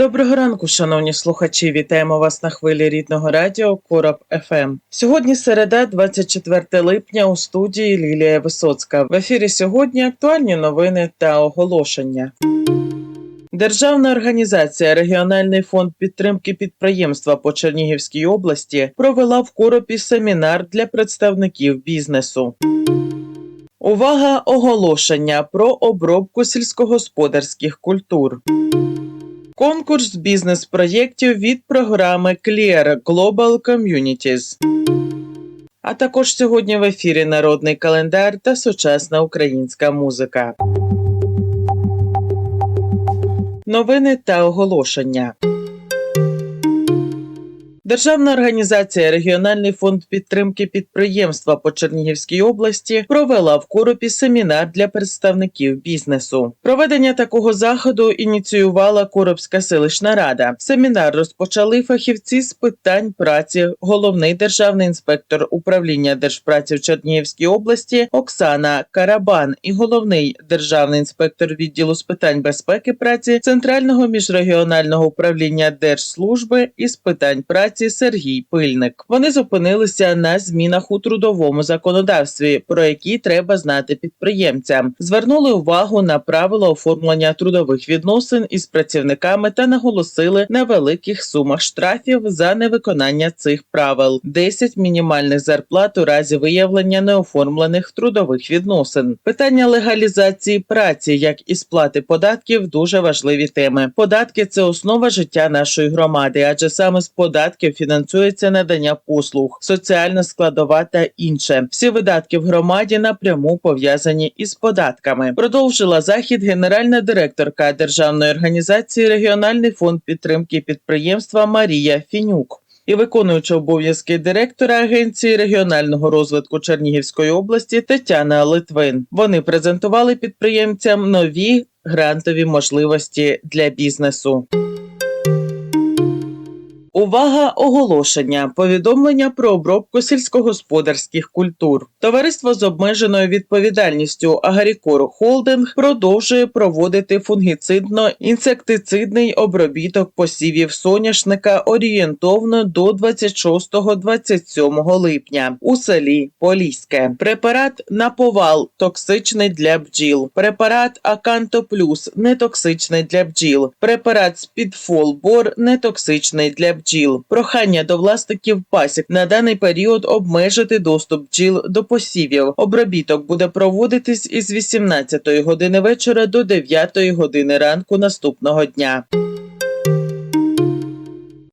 Доброго ранку, шановні слухачі. Вітаємо вас на хвилі рідного радіо Короб ФМ. Сьогодні середа, 24 липня, у студії Лілія Висоцька. В ефірі сьогодні актуальні новини та оголошення. Державна організація Регіональний фонд підтримки підприємства по Чернігівській області провела в Коропі семінар для представників бізнесу. Увага! Оголошення про обробку сільськогосподарських культур. Конкурс бізнес-проєктів від програми Clear Global Communities. А також сьогодні в ефірі народний календар та сучасна українська музика. Новини та оголошення. Державна організація Регіональний фонд підтримки підприємства по Чернігівській області провела в Коропі семінар для представників бізнесу. Проведення такого заходу ініціювала Коробська селищна рада. Семінар розпочали фахівці з питань праці, головний державний інспектор управління держпраці в Чернігівській області Оксана Карабан і головний державний інспектор відділу з питань безпеки праці Центрального міжрегіонального управління держслужби із питань праці Сергій Пильник. Вони зупинилися на змінах у трудовому законодавстві, про які треба знати підприємцям. Звернули увагу на правила оформлення трудових відносин із працівниками та наголосили на великих сумах штрафів за невиконання цих правил: 10 мінімальних зарплат у разі виявлення неоформлених трудових відносин. Питання легалізації праці, як і сплати податків, дуже важливі теми. Податки це основа життя нашої громади, адже саме з податків фінансується надання послуг, соціальна складова та інше. Всі видатки в громаді напряму пов'язані із податками. Продовжила захід генеральна директорка державної організації Регіональний фонд підтримки підприємства Марія Фінюк. І виконуюча обов'язки директора Агенції регіонального розвитку Чернігівської області Тетяна Литвин. Вони презентували підприємцям нові грантові можливості для бізнесу. Увага! Оголошення. Повідомлення про обробку сільськогосподарських культур. Товариство з обмеженою відповідальністю Агарікор Холдинг продовжує проводити фунгіцидно-інсектицидний обробіток посівів соняшника орієнтовно до 26-27 липня у селі Поліське. Препарат Наповал токсичний для бджіл. Препарат Аканто Плюс нетоксичний для бджіл. Препарат Спідфол Бор нетоксичний для бджіл. Прохання до власників пасік на даний період обмежити доступ бджіл до посівів. Обробіток буде проводитись із 18 години вечора до 9 години ранку наступного дня.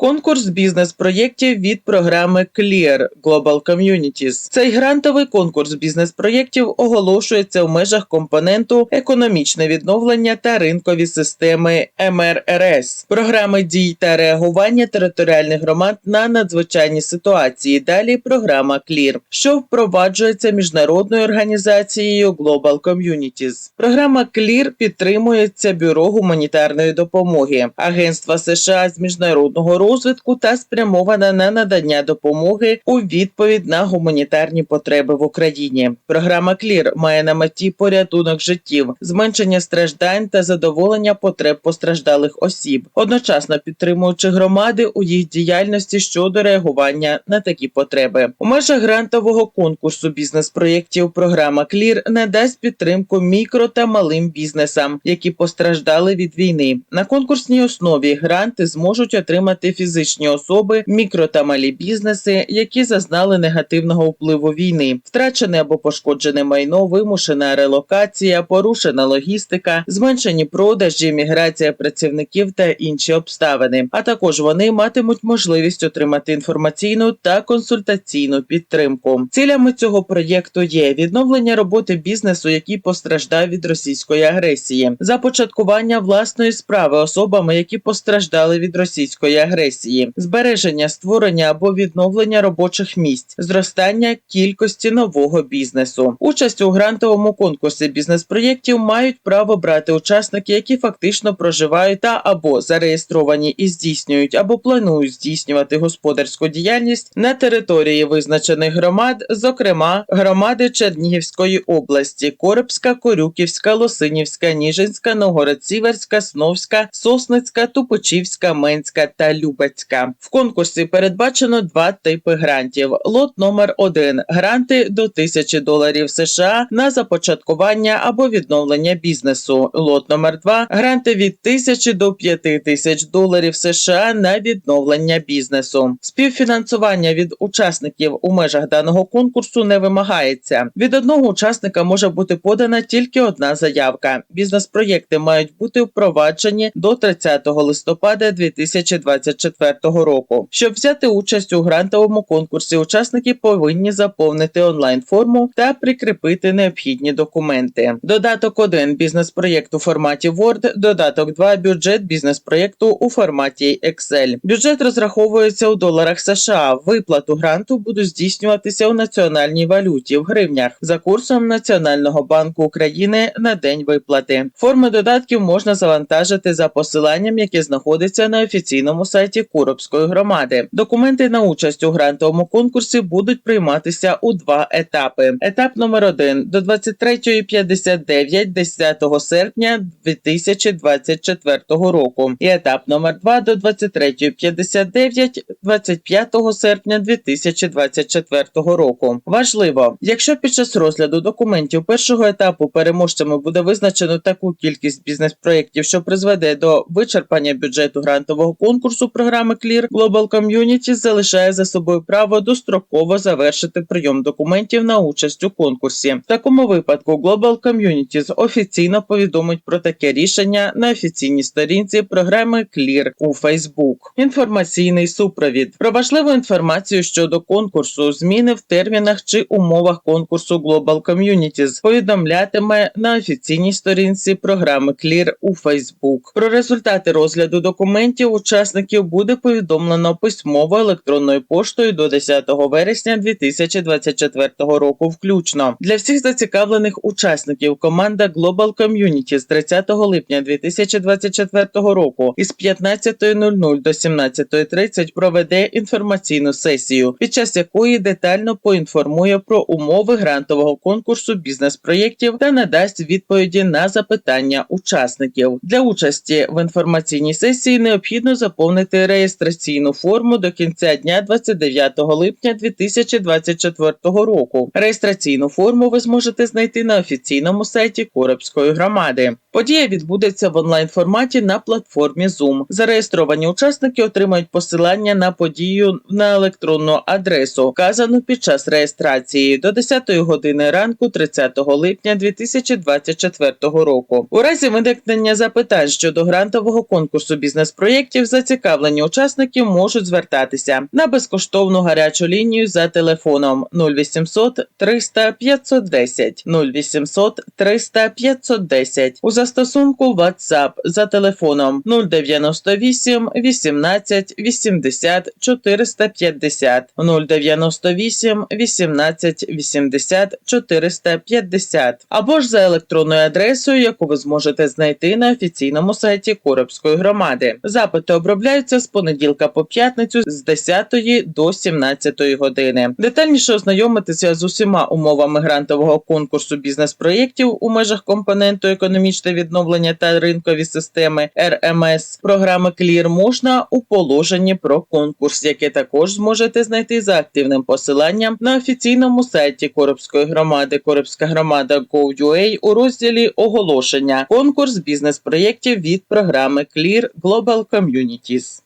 Конкурс бізнес-проєктів від програми Clear Global Communities. Цей грантовий конкурс бізнес-проєктів оголошується в межах компоненту економічне відновлення та ринкові системи МРРС, програми дій та реагування територіальних громад на надзвичайні ситуації. Далі програма Clear, що впроваджується міжнародною організацією Global Communities. Програма Clear підтримується бюро гуманітарної допомоги, Агентства США з міжнародного розвитку розвитку та спрямована на надання допомоги у відповідь на гуманітарні потреби в Україні. Програма Клір має на меті порятунок життів, зменшення страждань та задоволення потреб постраждалих осіб, одночасно підтримуючи громади у їх діяльності щодо реагування на такі потреби. У межах грантового конкурсу бізнес-проєктів програма Клір надасть підтримку мікро та малим бізнесам, які постраждали від війни. На конкурсній основі гранти зможуть отримати фізичні особи, мікро та малі бізнеси, які зазнали негативного впливу війни, втрачене або пошкоджене майно, вимушена релокація, порушена логістика, зменшені продажі, міграція працівників та інші обставини. А також вони матимуть можливість отримати інформаційну та консультаційну підтримку. Цілями цього проєкту є відновлення роботи бізнесу, який постраждав від російської агресії, започаткування власної справи особами, які постраждали від російської агресії, збереження, створення або відновлення робочих місць, зростання кількості нового бізнесу. Участь у грантовому конкурсі бізнес-проєктів мають право брати учасники, які фактично проживають та або зареєстровані і здійснюють або планують здійснювати господарську діяльність на території визначених громад, зокрема громади Чернігівської області: Коробська, Корюківська, Лосинівська, Ніжинська, Новгород-Сіверська, Сновська, Сосницька, Тупочівська, Менська та Любецька. В конкурсі передбачено два типи грантів. Лот номер 1 гранти до 1000 доларів США на започаткування або відновлення бізнесу. Лот номер 2 гранти від 1000 до 5000 доларів США на відновлення бізнесу. Співфінансування від учасників у межах даного конкурсу не вимагається. Від одного учасника може бути подана тільки одна заявка. Бізнес-проєкти мають бути впроваджені до 30 листопада 2024 року. Щоб взяти участь у грантовому конкурсі, учасники повинні заповнити онлайн-форму та прикріпити необхідні документи. Додаток 1 бізнес-проєкт у форматі Word, додаток 2 бюджет бізнес-проєкту у форматі Excel. Бюджет розраховується у доларах США. Виплату гранту будуть здійснюватися у національній валюті в гривнях за курсом Національного банку України на день виплати. Форми додатків можна завантажити за посиланням, яке знаходиться на офіційному сайті Куробської громади. Документи на участь у грантовому конкурсі будуть прийматися у два етапи. Етап номер 1 до 23.59 10 серпня 2024 року. І етап номер 2 до 23.59 25 серпня 2024 року. Важливо, якщо під час розгляду документів першого етапу переможцями буде визначено таку кількість бізнес-проєктів, що призведе до вичерпання бюджету грантового конкурсу програми Clear, Global Communities залишає за собою право достроково завершити прийом документів на участь у конкурсі. В такому випадку Global Communities офіційно повідомить про таке рішення на офіційній сторінці програми Clear у Facebook. Інформаційний супровід про важливу інформацію щодо конкурсу, зміни в термінах чи умовах конкурсу Global Communities повідомлятиме на офіційній сторінці програми Clear у Facebook. Про результати розгляду документів учасників буде повідомлено письмово електронною поштою до 10 вересня 2024 року. Включно для всіх зацікавлених учасників команда Global Community з 30 липня 2024 року із 15.00 до 17.30 проведе інформаційну сесію, під час якої детально поінформує про умови грантового конкурсу бізнес-проєктів та надасть відповіді на запитання учасників. Для участі в інформаційній сесії необхідно заповнити реєстраційну форму до кінця дня 29 липня 2024 року. Реєстраційну форму ви зможете знайти на офіційному сайті Коробської громади. Подія відбудеться в онлайн форматі на платформі Zoom. Зареєстровані учасники отримають посилання на подію на електронну адресу, вказану під час реєстрації до 10 години ранку 30 липня 2024 року. У разі виникнення запитань щодо грантового конкурсу бізнес-проєктів, зацікавлені учасники можуть звертатися на безкоштовну гарячу лінію за телефоном 0800 300 510 0800 300 510 у застосунку WhatsApp за телефоном 098 18 80 450 098 18 80 450 або ж за електронною адресою, яку ви зможете знайти на офіційному сайті Коробської громади. Запити обробляються з понеділка по п'ятницю з 10 до 17 години. Детальніше ознайомитися з усіма умовами грантового конкурсу бізнес-проєктів у межах компоненту економічне відновлення та ринкові системи РМС програми Clear можна у положенні про конкурс, яке також зможете знайти за активним посиланням на офіційному сайті Коробської громади Коробська громада Go.ua у розділі оголошення конкурс бізнес-проєктів від програми Clear Global Communities.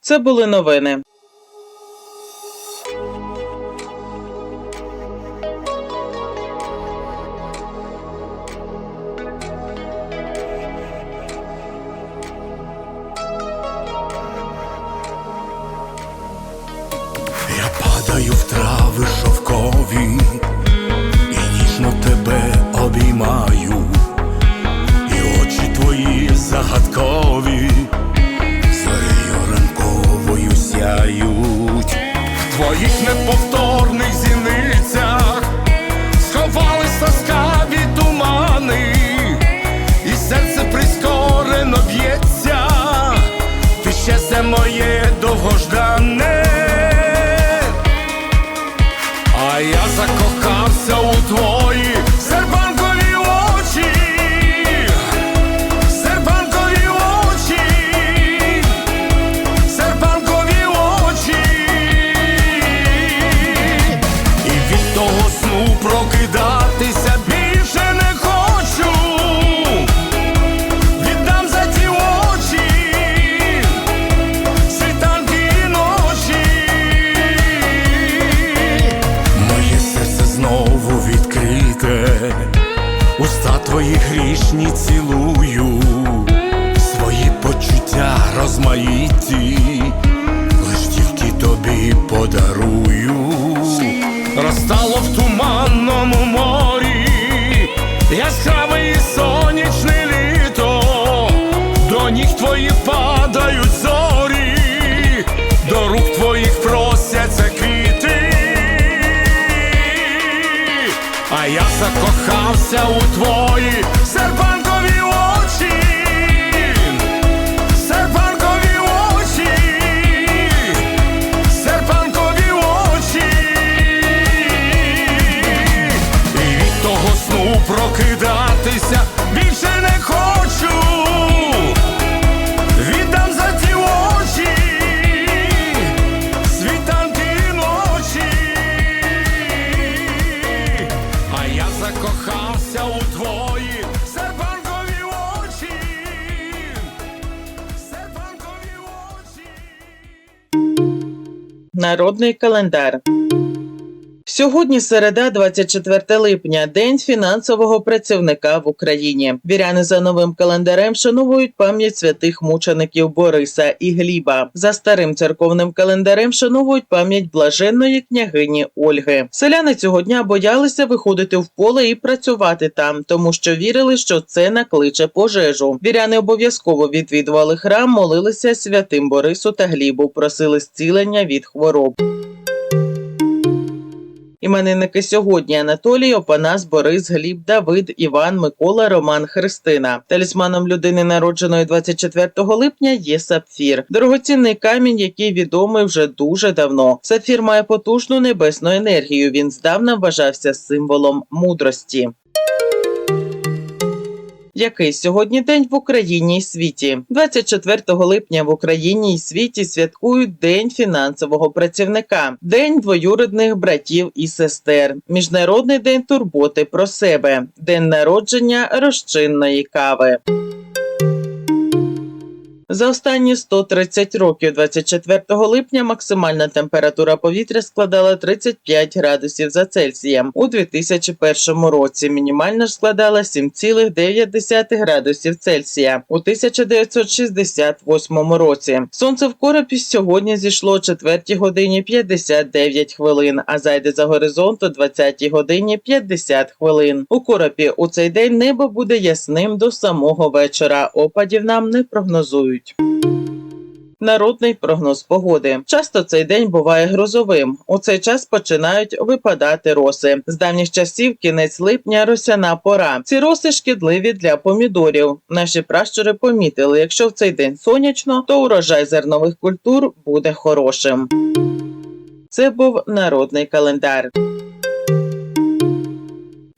Це були новини. Падаю в трави шовкові і ніжно тебе обіймаю, і очі твої загадкові, сяють, в твоїх неповторних зіницях сховались ласкаві тумани, і серце прискорено б'ється, ти ще це моє довгождане. Падають зорі, до рук твоїх просяться квіти. А я закохався у твої серпанкові очі, серпанкові очі, серпанкові очі, і від того сну прокидатися Народний календар. Сьогодні середа, 24 липня, день фінансового працівника в Україні. Віряни за новим календарем шановують пам'ять святих мучеників Бориса і Гліба. За старим церковним календарем шановують пам'ять блаженної княгині Ольги. Селяни цього дня боялися виходити в поле і працювати там, тому що вірили, що це накличе пожежу. Віряни обов'язково відвідували храм, молилися святим Борису та Глібу, просили зцілення від хвороб. Іменинники сьогодні Анатолій, Опанас, Борис, Гліб, Давид, Іван, Микола, Роман, Христина. Талісманом людини, народженої 24 липня, є сапфір. Дорогоцінний камінь, який відомий вже дуже давно. Сапфір має потужну небесну енергію. Він здавна вважався символом мудрості. Який сьогодні день в Україні і світі? 24 липня в Україні і світі святкують День фінансового працівника, День двоюрідних братів і сестер, Міжнародний день турботи про себе, День народження розчинної кави. За останні 130 років, 24 липня, максимальна температура повітря складала 35 градусів за Цельсієм. У 2001 році мінімальна ж складала 7,9 градусів Цельсія. У 1968 році сонце в коропі сьогодні зійшло о 4 годині 59 хвилин, а зайде за горизонт о 20 годині 50 хвилин. У коропі у цей день небо буде ясним до самого вечора. Опадів нам не прогнозують. Народний прогноз погоди. Часто цей день буває грозовим. У цей час починають випадати роси. З давніх часів кінець липня росяна пора. Ці роси шкідливі для помідорів. Наші пращури помітили, якщо в цей день сонячно, то урожай зернових культур буде хорошим. Це був народний календар.